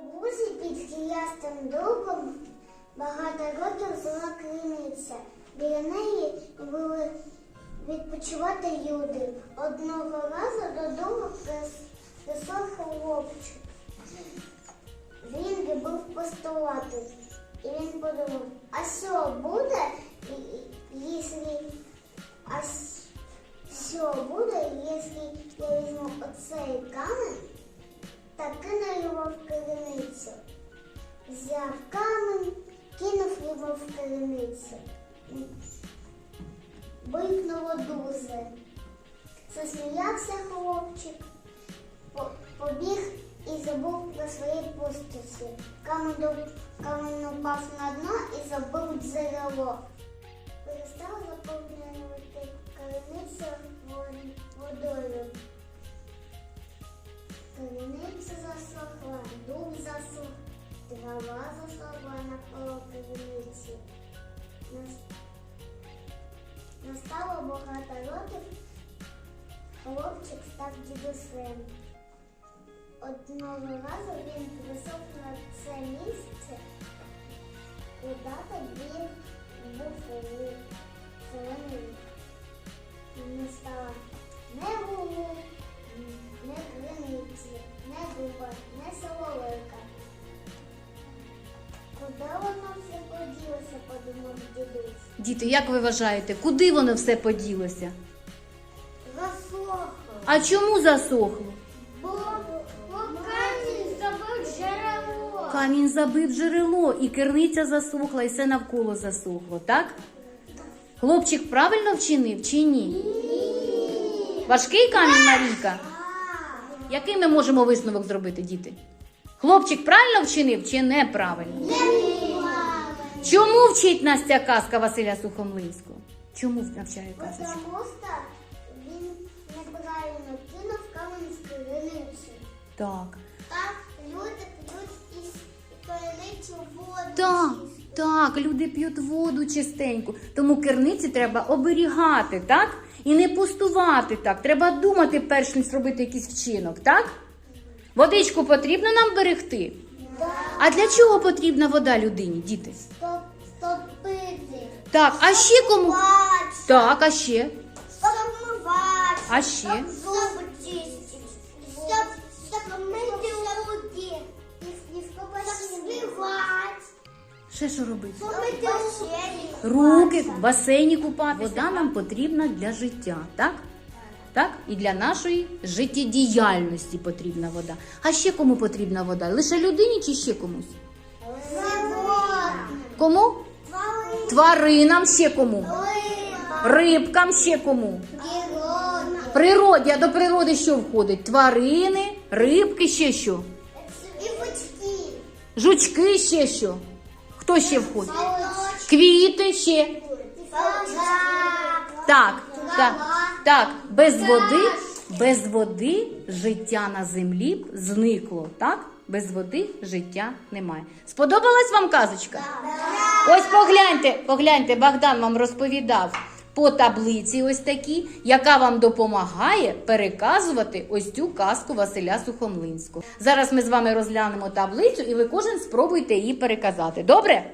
У вузі під гілястим дубом багато років жила криниця. Біля неї були відпочивати люди. Одного разу додому прийшов хлопчик. Він любив постувати. І він подумав, а що буде, якщо а буде, якщо я візьму оцей камінь та кину його в криницю. Взяв камінь, кинув його в криницю. Бикнуло дуже. Засміявся хлопчик, побіг і забув про свої пустощі. Камінь, упав на дно і забив джерело. Перестав заповнювати криницю водою. Засохла, дуб засох, трава засохла навколо криниці. Настало багато років, хлопчик став дідусем. Одного разу він прийшов на це місце, куди тоді був зелений. Стало Діти, як ви вважаєте, куди воно все поділося? Засохло. А чому засохло? Бо камінь забив джерело. Камінь забив джерело, і керниця засохла, і все навколо засохло, так? Хлопчик правильно вчинив чи ні? Важкий камінь Марійка? Який ми можемо висновок зробити, діти? Хлопчик правильно вчинив чи неправильно? Чому вчить нас ця казка Василя Сухомлинського? Чому навчає казочку? Тому що він неправильно кинув камінь з криниці. Так. Так люди п'ють із криниці воду. Так, так, люди п'ють воду чистеньку. Тому керниці треба оберігати, так? І не пустувати так. Треба думати, перш ніж зробити якийсь вчинок, так? Водичку потрібно нам берегти. А для чого потрібна вода людині, діти? Так, а ще кому? Так, а ще? А ще? Зуби чистити. Щоб, щоб мити руки. Співати. Ще що робити? Руки. В басейні купатися. Вода нам потрібна для життя, так? Так? І для нашої життєдіяльності потрібна вода. А ще кому потрібна вода? Лише людині чи ще комусь? Кому? Тварина. Тваринам ще кому? Рибкам ще кому? Природі, а до природи що входить? Тварини, рибки ще що? І бочки. Жучки ще що? Хто ще входить? Квіти ще. Так, так, так, без води, без води життя на землі б зникло, так? Без води життя немає. Сподобалась вам казочка? Ось погляньте, погляньте, Богдан вам розповідав по таблиці ось такі, яка вам допомагає переказувати ось цю казку Василя Сухомлинського. Зараз ми з вами розглянемо таблицю і ви кожен спробуйте її переказати. Добре?